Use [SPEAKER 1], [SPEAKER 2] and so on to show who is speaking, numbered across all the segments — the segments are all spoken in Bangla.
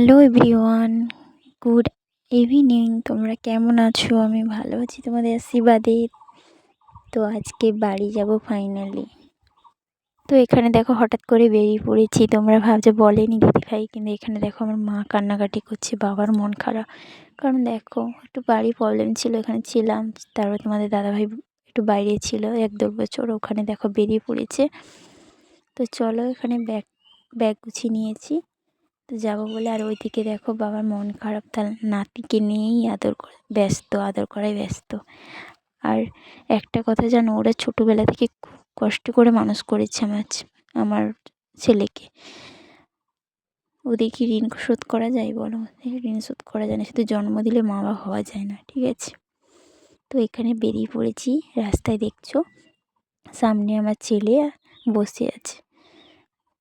[SPEAKER 1] হ্যালো এভরিওয়ান গুড ইভিনিং তোমরা কেমন আছো? আমি ভালো আছি। তোমাদের আশীর্বাদে তো আজকে বাড়ি যাব ফাইনালি তো এখানে দেখো হঠাৎ করে বেরিয়ে পড়েছি। তোমরা ভাবছ বলেনি দিদিভাই, কিন্তু এখানে দেখো আমার মা কান্নাকাটি করছে, বাবার মন খারাপ। কারণ দেখো, একটু বাড়ি প্রবলেম ছিল, এখানে ছিলাম। তারপর তোমাদের দাদাভাই একটু বাইরে ছিল, এক দেড় বছর ওখানে দেখো বেরিয়ে পড়েছে। তো চলো এখানে ব্যাগ ব্যাগ গুছিয়ে নিয়েছি। তো যাব বলে আর ওইদিকে দেখো বাবার মন খারাপ, তার নাতিকে নিয়েই আদর ব্যস্ত, আদর করায় ব্যস্ত। আর একটা কথা জানো, ওরা ছোটোবেলা থেকে খুব কষ্ট করে মানুষ করেছে আমার আমার ছেলেকে। ওদের কি ঋণ শোধ করা যায় বলো? ঋণ শোধ করা যায় না, শুধু জন্ম দিলে মা বাবা হওয়া যায় না, ঠিক আছে? তো এখানে বেরিয়ে পড়েছি, রাস্তায় দেখছ? সামনে আমার ছেলে বসে আছে।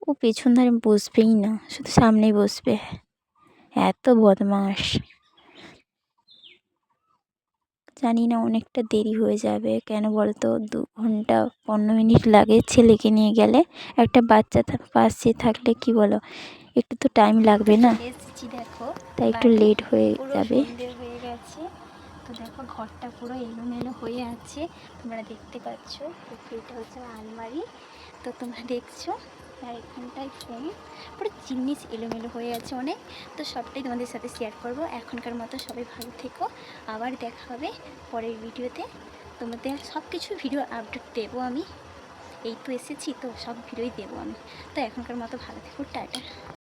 [SPEAKER 1] ও পেছন ধারে বসবেই না শুধু সামনেই বসবে। এত বদমাস জানি না অনেকটা দেরি হয়ে যাবে কেন বলতো? দু ঘণ্টা পনেরো মিনিট লাগে ছেলেকে নিয়ে গেলে। একটা বাচ্চা পাশে থাকলে কি বলো? একটু তো টাইম লাগবে না। দেখো। তাই একটু লেট হয়ে যাবে। হয়ে গেছে। তো দেখো ঘরটা পুরো এলোমেলো হয়ে আছে। তোমরা দেখতে পাচ্ছ এটা হচ্ছে আলমারি। তো তোমরা দেখছ আর এখানটায় ফোন। পুরো জিনিস এলোমেলো হয়ে আছে অনেক। তো সবটাই তোমাদের সাথে শেয়ার করব। এখনকার মতো সবাই ভালো থেকো। আবার দেখা হবে পরের ভিডিওতে। তোমাদের সব কিছু ভিডিও আপডেট দেবো আমি। এই তো এসেছি, তো সব ভিডিওই দেবো আমি। তো এখনকার মতো ভালো থেকো, টাটা।